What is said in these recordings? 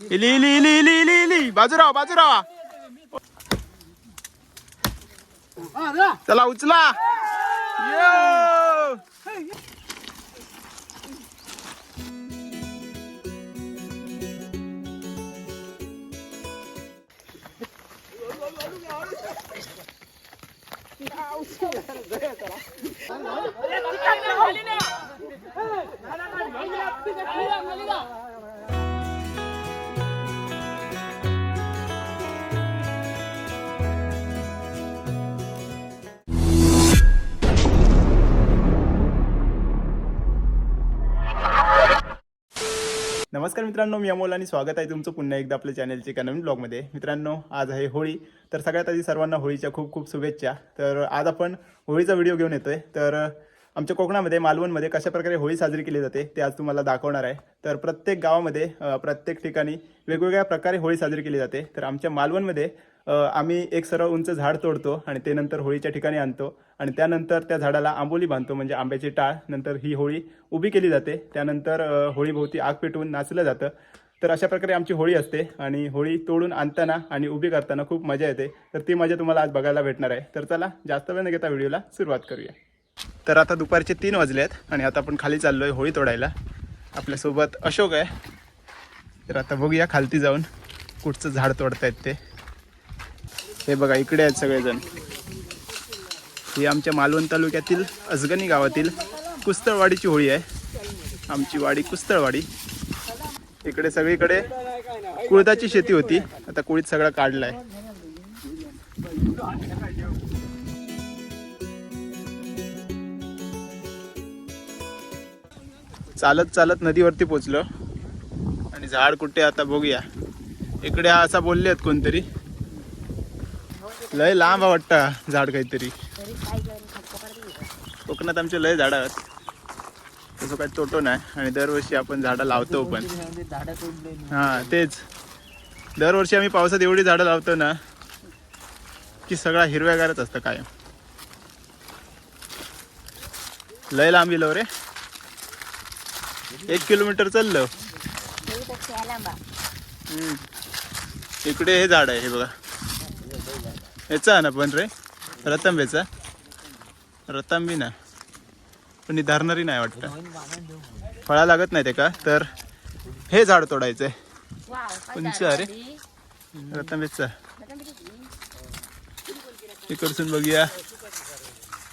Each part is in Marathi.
इली इली इली इली इली इली बाजूराव बाजूराव चला उचला नमस्कार मित्रांनो मी अमोल आणि स्वागत आहे तुमचं पुन्हा एकदा आपल्या चॅनलच्या एका नवीन ब्लॉगमध्ये. मित्रांनो आज आहे होळी तर सगळ्यात आधी सर्वांना होळीच्या खूप खूप शुभेच्छा. तर आज आपण होळीचा व्हिडिओ घेऊन येतोय. तर आमच्या कोकणामध्ये मालवणमध्ये कशा प्रकारे होळी साजरी केली जाते ते आज तुम्हाला दाखवणार आहे. तर प्रत्येक गावामध्ये प्रत्येक ठिकाणी वेगवेगळ्या प्रकारे होळी साजरी केली जाते. तर आमच्या मालवणमध्ये आम्ही एक सरळ उंच झाड तोडतो आणि ते नंतर होळीच्या ठिकाणी आणतो. आणि त्यानंतर त्या झाडाला आंबोली बांधतो म्हणजे आंब्याची टाळ. नंतर ही होळी उभी केली जाते. त्यानंतर होळीभोवती आग पेटवून नाचलं जातं. तर अशा प्रकारे आमची होळी असते आणि होळी तोडून आणताना आणि उभी करताना खूप मजा येते. तर ती मजा तुम्हाला आज बघायला भेटणार आहे. तर चला जास्त वेळ न घेता व्हिडिओला सुरुवात करूया. तर आता दुपारचे तीन वाजले आहेत आणि आता आपण खाली चाललो आहे होळी तोडायला. आपल्यासोबत अशोक आहे. तर आता बघूया खालती जाऊन कुठचं झाड तोडतायत ते. हे बघा इकडे आहेत सगळेजण. ही आमच्या मालवण तालुक्यातील अजगणी गावातील कुस्तळवाडीची होळी आहे. आमची वाडी कुस्तळवाडी. इकडे सगळीकडे कुळदाची शेती होती. आता कुळीत सगळं आहे चालत चालत नदीवरती पोचलो. आणि झाड कुठे आता बघूया. इकडे असा बोलले आहेत कोणतरी. लय लांब वाटतं झाड काहीतरी. कोकणात आमचे लय झाड आहेत. तसं काही तोटो नाही. आणि दरवर्षी आपण झाडं लावतो पण. हा तेच. दरवर्षी आम्ही पावसात एवढी झाडं लावतो ना की सगळा हिरव्यागारच असतं कायम. लय लांब गेलो रे. एक किलोमीटर चाललो. इकडे हे झाड आहे हे बघा. याचा आहे ना पण रे रतांब्याचा रतांबी ना पण ही धरणारी नाही वाटतं फळा लागत नाही ते का तर हे झाड तोडायचंय उंच अरे रतांब्याचा इकडसून बघूया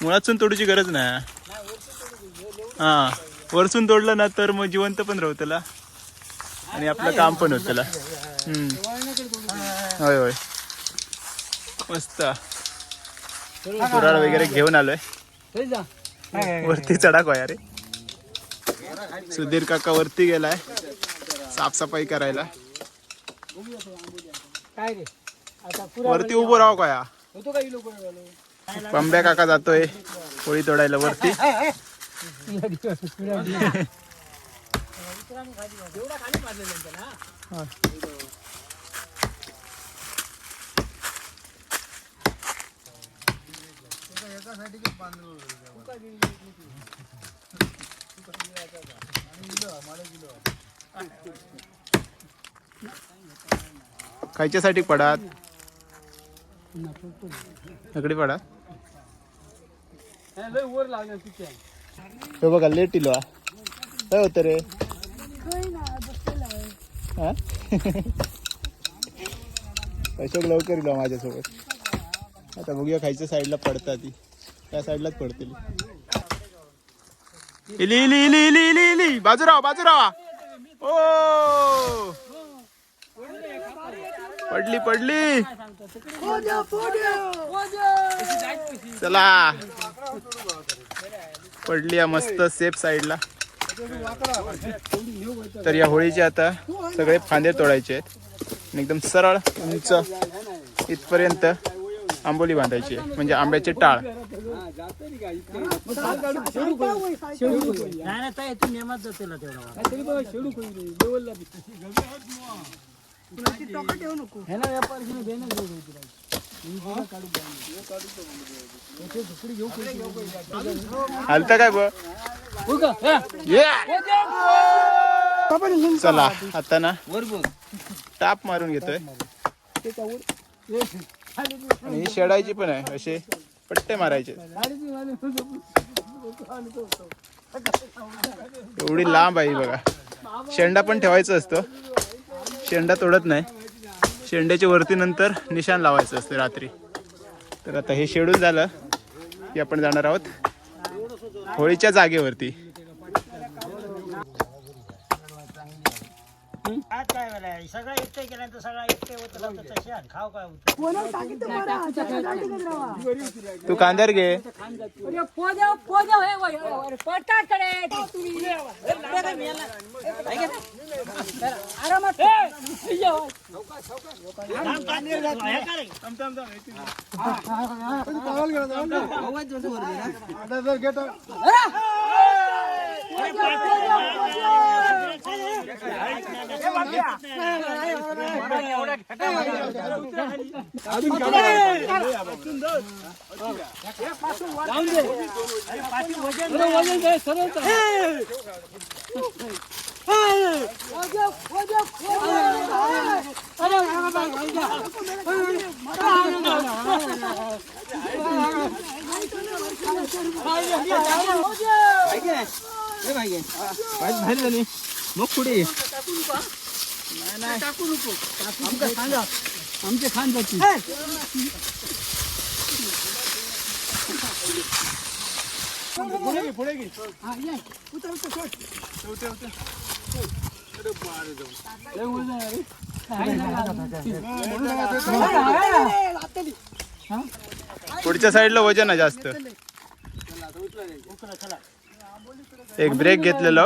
मुळातून तोडूची गरज नाही हा वरसून तोडलं ना तर मग जिवंत पण राहू त्याला आणि आपलं काम पण होत त्याला हम्म. होय होय मस्त. कुराड वगैरे घेऊन आलोय. वरती चढाक होया रे. सुधीर काका वरती गेलाय. साफसफाई करायला. काय रे? आता वरती उभं राहू कया होतो काही लोक पंब्या काका जातोय. होळी तोडायला वरती. खायच्यासाठी पडात सगळी पडा. वर लागणार तिथे. हे बघा लेट इलो काय होतं रे? हा? अशोक लवकर इलो माझ्यासोबत. आता बघूया खायच्या साईडला पडतात ती. त्या साईडलाच पडतील. इली इली इली इली इली इली. बाजूराव बाजूराव. ओ. पडली पडली. चला. पडली या मस्त सेफ साईडला तर या होळीचे आता सगळे फांदे तोडायचे आहेत. एकदम सरळ उंच इथपर्यंत आंबोली बांधायची आहे. म्हणजे आंब्याचे टाळ. हलता काय. ये चला आता ना. टाप मारून घेतोय. त्याच्यावर बी- आणि ही शेडायची पण आहे असे पट्टे मारायचे. एवढी लांब आहे बघा. शेंडा पण ठेवायचा असतो. शेंडा तोडत नाही. शेंड्याच्या वरती नंतर निशाण लावायचं असतं रात्री. तर आता हे शेडून झालं की आपण जाणार आहोत होळीच्या जागेवरती. आज काय वेळा सगळं एकटे केल्यानंतर सगळं एकटे होत आणि खाव काय होतं तू कांद्यार घे अरे पोजा पोजा होय वय अरे पडतात कडे तुम्ही आरामात अरे ભાઈ ભાઈ ભાઈ आमच्या खांदा आमच्या खांदाची लय वजन आहे रे. पुढच्या साईडला वजन आहे जास्त. एक ब्रेक घेतलेलो.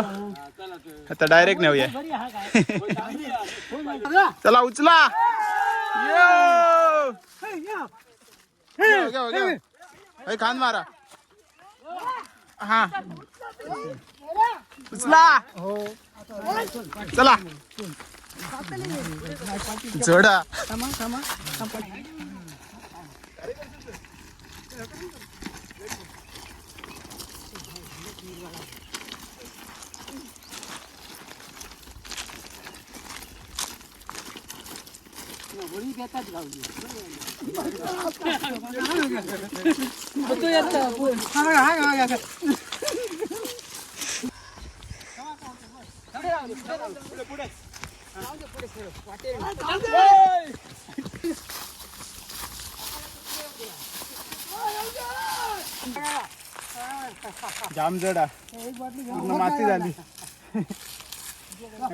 आता डायरेक्ट नेऊया. चला उचला. हे खान मारा. हा. उचला. चला. जोडा. होळी येत गावली जाम जडा पूर्ण माती झाली.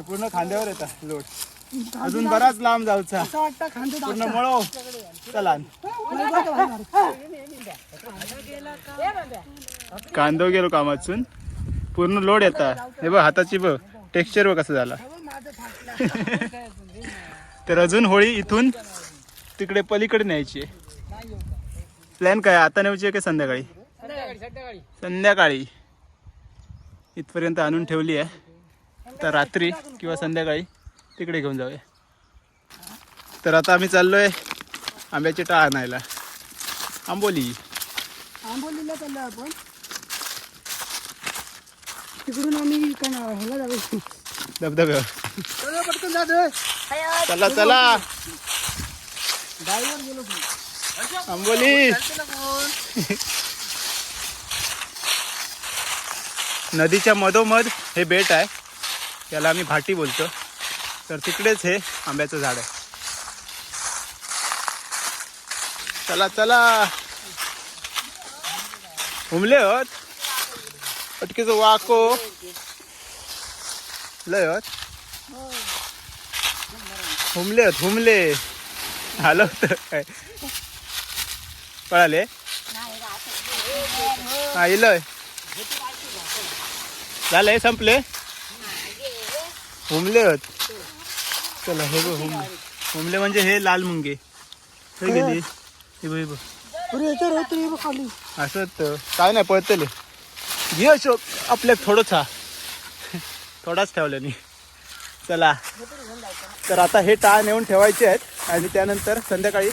पूर्ण खांद्यावर येतात लोट. अजून बराच लांब जाऊचा पूर्ण मळो. चला. कांदो गेलो कामातून. पूर्ण लोड येता. हे बघ हाताची बघ. टेक्स्चर बघ कसं झाला. तर अजून होळी इथून तिकडे पलीकडे न्यायची प्लॅन काय? आता न्यायची का संध्याकाळी? संध्याकाळी. इथपर्यंत आणून ठेवली आहे. तर रात्री किंवा संध्याकाळी. तिकडे घेऊन जाऊया. तर आता आम्ही चाललोय आंब्याची टाळ आणायला. आंबोली. आंबोलीला चाललो आपण. तिकडून आम्ही काय नाव आहे, ह्याला जाऊ धबधब्यावर चला, पटकन. चला चला. गाडीवर गेलो आंबोली. नदीच्या मधोमध हे बेट आहे. त्याला आम्ही भाटी बोलतो. तर तिकडेच हे आंब्याचं झाड आहे. चला चला. हुमले होत. पटकीच वाको. लय होत. हुमले होत हुमले आलं होत काय? कळाले हा इलय झालंय संपले? हुमले होत. चला हे बघ हुमले हुमले म्हणजे हे लाल मुंगे. हे गेली. हे बघ हे बघ. अरे याच्यावर होतं हे बघ खाली. असं होतं. काय नाही पळतले घे अशोक आपल्या थोडंच हा. थोडाच ठेवल्याने चला. तर आता हे टाळ नेऊन ठेवायचे आहेत. आणि त्यानंतर संध्याकाळी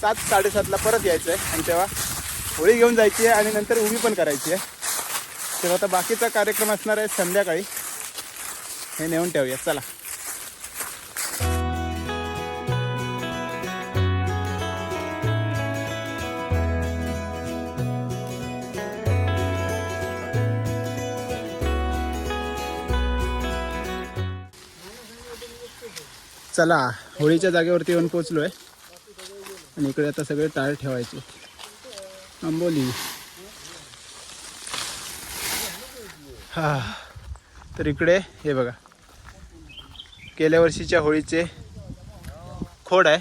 सात साडेसातला परत यायचं आहे आणि तेव्हा होळी घेऊन जायची आहे आणि नंतर उभी पण करायची आहे. तेव्हा आता बाकीचा कार्यक्रम असणार आहे संध्याकाळी. हे नेऊन ठेवूया. चला. चला होळीच्या जागेवरती येऊन पोचलो आहे आणि इकडे आता सगळे टायर ठेवायचे. आंबोली. हा तर इकडे हे बघा. गेल्या वर्षीच्या होळीचे खोड आहे.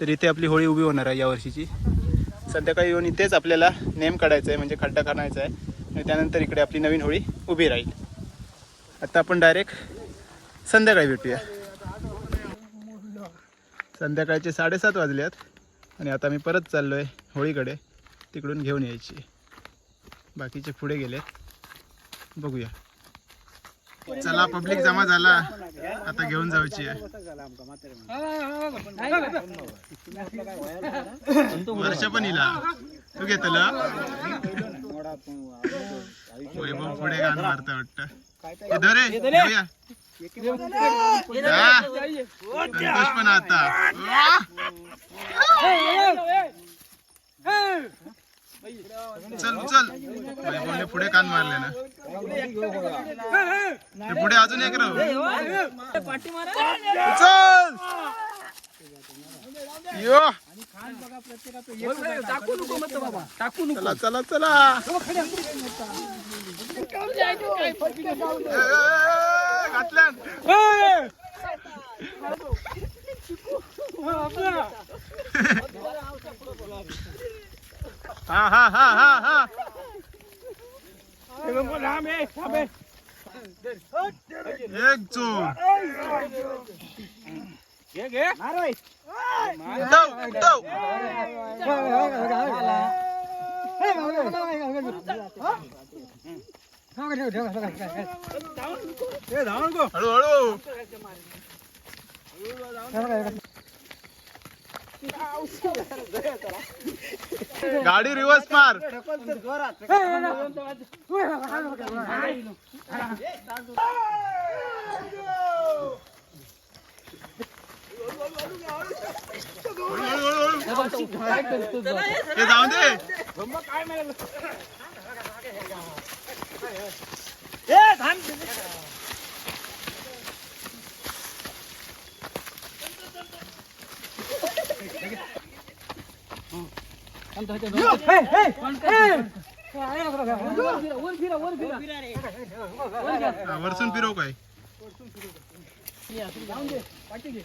तर इथे आपली होळी उभी होणार आहे या वर्षीची. संध्याकाळी येऊन इथेच आपल्याला नेम काढायचा आहे म्हणजे खड्डा काढायचा आहे. आणि त्यानंतर इकडे आपली नवीन होळी उभी राहील. आता आपण डायरेक्ट संध्याकाळी भेटूया. संध्याकाळचे साडेसात वाजल्यात आणि आता मी परत चाललो आहे होळीकडे. तिकडून घेऊन यायची. बाकीचे पुढे गेलेत. बघूया. चला पब्लिक जमा झाला. आता घेऊन जायची आहे. वर्ष पण इला तू घेतलं वैभव पुढे गाणं मारता वाटतं. हा? पण आता! चल चल वैभवने पुढे कान मारले ना पुढे अजून एक राहू चल यो चला चला चला ए, ए, घातल्यान हा हा हा हा हा एक चोर दव, दव. हळूहळू गाडी रिवर्स मार हळू, हळू, हळू. हे जाऊ दे हा, वरसून फिरव काय ऐ रे.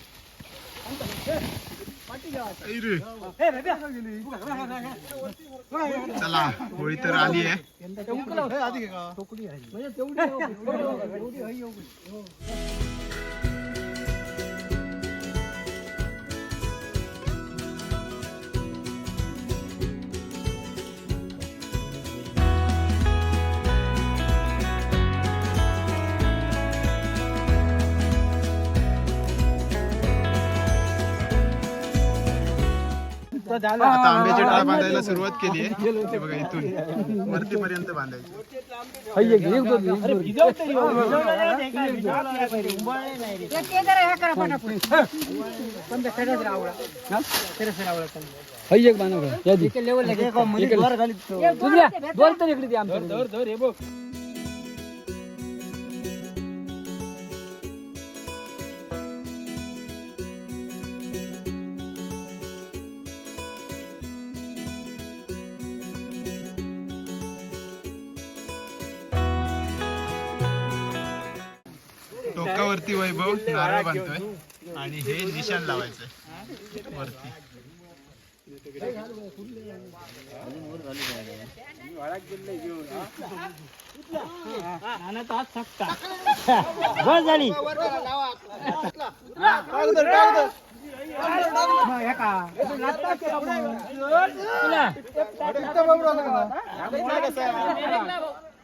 चला होळी तर आली आहे. आता आंब्याची टाळ बांधायला सुरुवात केली आहे ते बघा इथून वरती पर्यंत बांधायची ते जरा हे करा पटापट. हे दोन तर इकडे टोकावरती वैभव नारळ बांधतोय आणि हे निशाण लावायचंय वरती बस झाली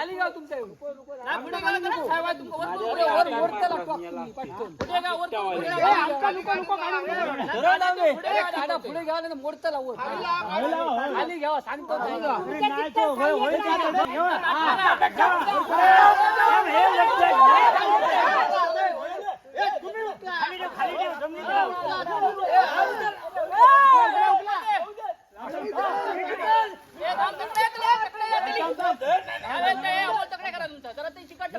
खाली घ्या तुमच्या वर वर त्याला टाक तुम्ही, पटकन. दादा, पुढे घ्या नाही मोडताला वर खाली घ्या सांगतो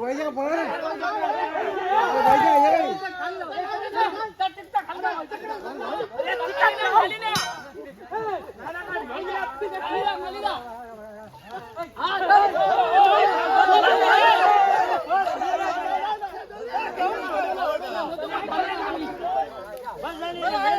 वैजा पळ रे.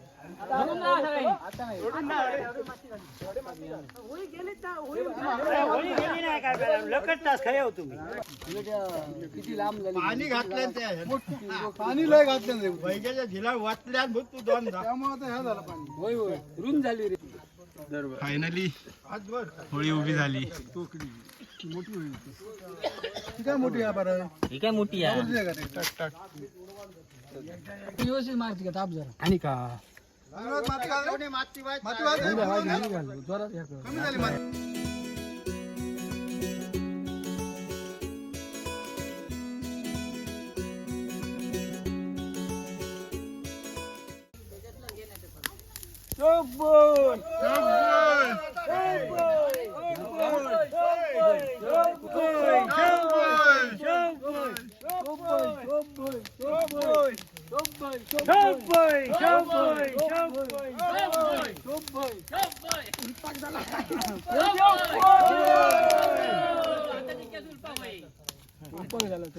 किती लांब झाली पाणी घातलं त्या पाणी लय घातलं रे. वैग्याच्या झिला वाचल्या तू दोन त्यामुळे आता ह्या झालं पाणी. होय होय. रुंद झाली रे. फायनली होळी उभी झाली. मोठी काय मोठी आहे बरं? ही काय मोठी आहे? टाक, टाक. व्यवस्थित मारते का ताप जरा. आणि का? माती घाल. माती वाच माती घाल. जोरात हे कर. कमी झाली माती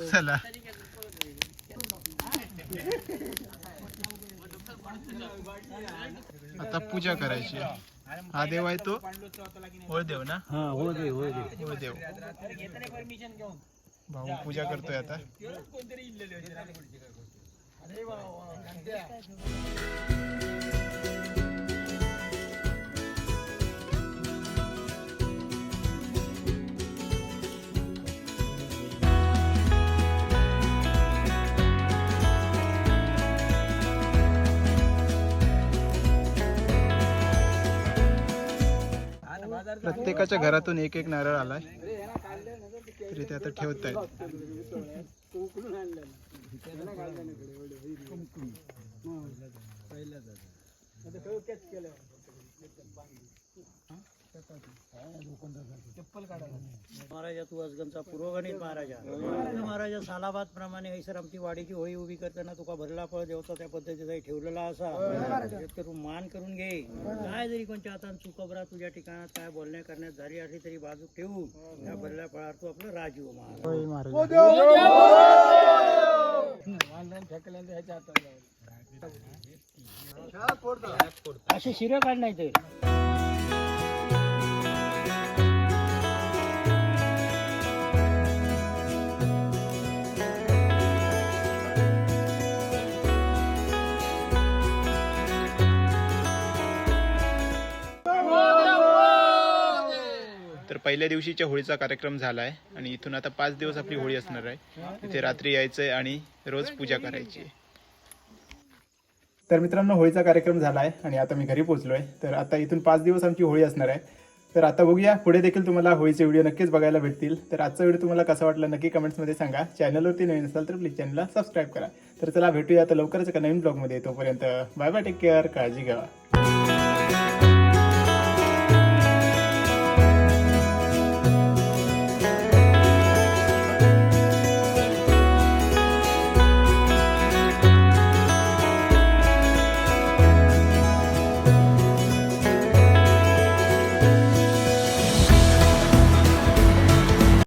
चला. आता पूजा करायची हा देव आहे तो. देव ना? देव भाऊ पूजा करतोय आता. प्रत्येकाच्या घरातून एक एक नारळ आलाय. तरी ते आता ठेवत आहेत केलं. महाराजा तू अजगणचा पूर्वगणित महाराजा महाराजा सालाबाद प्रमाणे हैसर आमची वाडीची होळी उभी करताना तुका भरला फळ देवता त्या पद्धतीचा ठेवलेला असा. तू मान करून घे. काय जरी कोणत्या हातान चुकबरा तुझ्या ठिकाणात काय बोलण्या करण्यात झाली असली तरी बाजू ठेवून त्या भरल्या फळावर तू आपलं राजीव महाराज. असे शिरं काढण्याचे तर पहिल्या दिवशीच्या होळीचा कार्यक्रम झाला आहे आणि इथून आता पाच दिवस आपली होळी असणार आहे. तिथे रात्री यायचं आहे आणि रोज पूजा करायची आहे. तर मित्रांनो होळीचा कार्यक्रम झाला आहे आणि आता मी घरी पोहोचलो आहे तर आता इथून पाच दिवस आमची होळी असणार आहे. तर आता बघूया पुढे देखील तुम्हाला होळीचे व्हिडिओ नक्कीच बघायला भेटतील. तर आजचा व्हिडिओ तुम्हाला कसा वाटला नक्की कमेंट्समध्ये सांगा. चॅनलवरती नवीन असाल तर प्लीज चॅनलला सबस्क्राईब करा. तर चला भेटूया आता लवकरच एका नवीन ब्लॉगमध्ये तोपर्यंत बाय बाय टेक केअर काळजी घ्या.